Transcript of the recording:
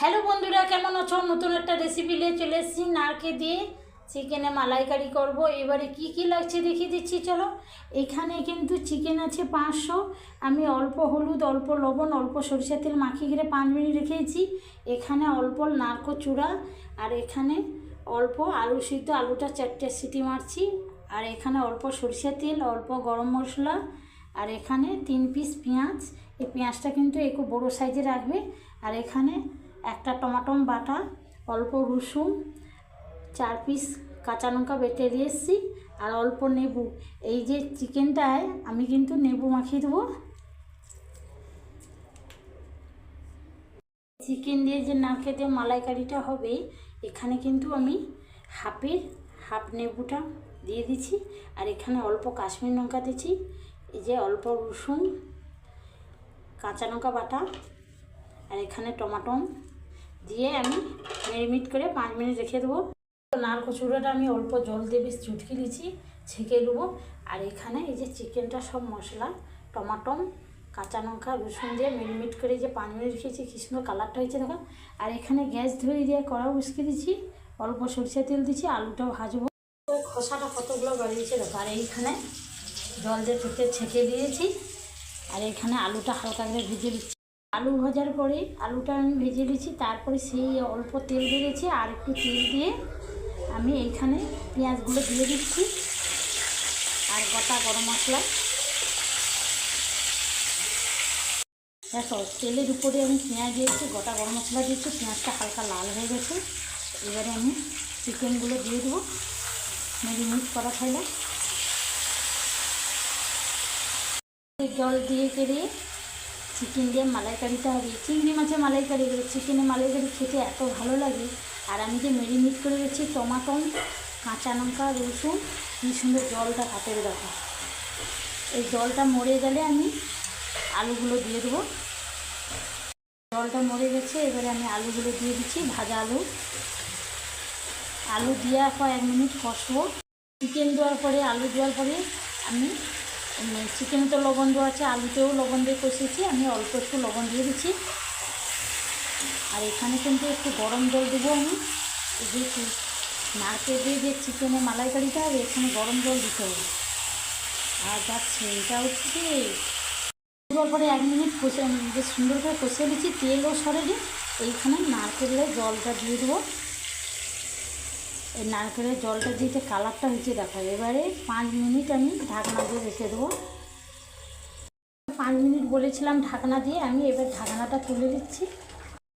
Hello বন্ধুরা, কেমন আছো? নতুন একটা রেসিপি নিয়ে চলে এসেছি নারকে দিয়ে চিকেনে মালাইকারি করব। এবারে কি কি লাগছে দেখিয়ে দিচ্ছি, চলো। এখানে কিন্তু চিকেন আছে পাঁচশো। আমি অল্প হলুদ, অল্প লবণ, অল্প সরিষার তেল মাখিয়ে ঘিরে পাঁচ মিনিট রেখেছি। এখানে অল্প নারকো চূড়া, আর এখানে অল্প আলু সিদ্ধ, আলুটা চারটে সিটি মারছি। আর এখানে অল্প সরিষার তেল, অল্প গরম মশলা, আর এখানে তিন পিস পেঁয়াজ। এই পেঁয়াজটা কিন্তু একটু বড়ো সাইজে রাখবে। আর এখানে একটা টমাটম বাটা, অল্প রসুন, চার পিস কাঁচা লঙ্কা বেটে দিয়ে এসেছি আর অল্প নেবু। এই যে চিকেনটায় আমি কিন্তু নেবু মাখিয়ে দেবো। চিকেন দিয়ে যে নারকেল দিয়ে মালাইকারিটা হবে, এখানে কিন্তু আমি হাফের, হাফ নেবুটা দিয়ে দিচ্ছি আর এখানে অল্প কাশ্মীর লঙ্কা দিচ্ছি। এই যে অল্প রসুন, কাঁচা লঙ্কা বাটা আর এখানে টমাটম দিয়ে আমি ম্যারিনেট করে পাঁচ মিনিট রেখে দেবো। নারকো চূড়াটা আমি অল্প জল দিয়ে বেশ চুটকি দিচ্ছি ছেঁকে দেবো আর এখানে এই যে চিকেনটা সব মশলা, টমাটম, কাঁচা লঙ্কা, রসুন দিয়ে ম্যারিনেট করে যে পাঁচ মিনিট রেখেছি, কী সুন্দর কালারটা হয়েছে দেখো। আর এখানে গ্যাস ধরে দিয়ে কড়া উস্কে দিচ্ছি অল্প সরষে তেল দিচ্ছি আলুটা ভাজবো। খোসাটা কতগুলো বাড়িয়েছে দেখো। আর এইখানে জল দিয়ে থেকে ছেঁকে দিয়েছি। আর এখানে আলুটা হালকা করে ভিজে দিচ্ছি আলু ভাজার পরে আলুটা আমি ভেজে দিচ্ছি তারপরে সেই অল্প তেল বেড়েছে আর একটু তেল দিয়ে আমি এইখানে পেঁয়াজগুলো দিয়ে দিচ্ছি আর গোটা গরম মশলা। দেখো, তেলের উপরে আমি পেঁয়াজ দিয়েছি, গোটা গরম মশলা দিয়েছি, পেঁয়াজটা হালকা লাল হয়ে গেছে। এবারে আমি চিকেনগুলো দিয়ে দেবো। ম্যারিনেট করা থাকলে জল দিয়ে কেড়ে চিকেন দিয়ে মালাইকারিটা হবে চিংড়ি মাছের মালাইকারি করে চিকেনে মালাইকারি খেতে এত ভালো লাগে। আর আমি যে ম্যারিনেট করে রেখেছি টমাটম, কাঁচা লঙ্কা, রসুন, কী সুন্দর জলটা হাতের দেখো। এই জলটা মরে গেলে আমি আলুগুলো দিয়ে দেবো। জলটা মরে গেছে, এবারে আমি আলুগুলো দিয়ে দিচ্ছি, ভাজা আলু। আলু দেওয়ার পর এক মিনিট কষবো। চিকেন দেওয়ার পরে, আলু দেওয়ার পরে আমি চিকেনে তো লবণ দেওয়া আছে, আলুতেও লবণ দিয়ে কষেছি আমি অল্প একটু লবণ দিয়ে দিচ্ছি। আর এখানে কিন্তু একটু গরম জল দেবো আমি। যে নারকেল দিয়ে যে চিকেনে মালাইকারিটা হবে, এখানে গরম জল দিতে হবে। আর যাচ্ছে এটা হচ্ছে দেওয়ার পরে এক মিনিট কষে বেশ সুন্দর করে কষে দিচ্ছি, তেলও সরেনি। এইখানে নারকেলের জলটা দিয়ে দেবো। এই নারকেলের জলটা দিতে কালারটা হয়েছে, দেখো, এবারে পাঁচ মিনিট আমি ঢাকনা দিয়ে রেখে দেবো। পাঁচ মিনিট বলেছিলাম ঢাকনা দিয়ে, আমি এবার ঢাকনাটা তুলে দিচ্ছি।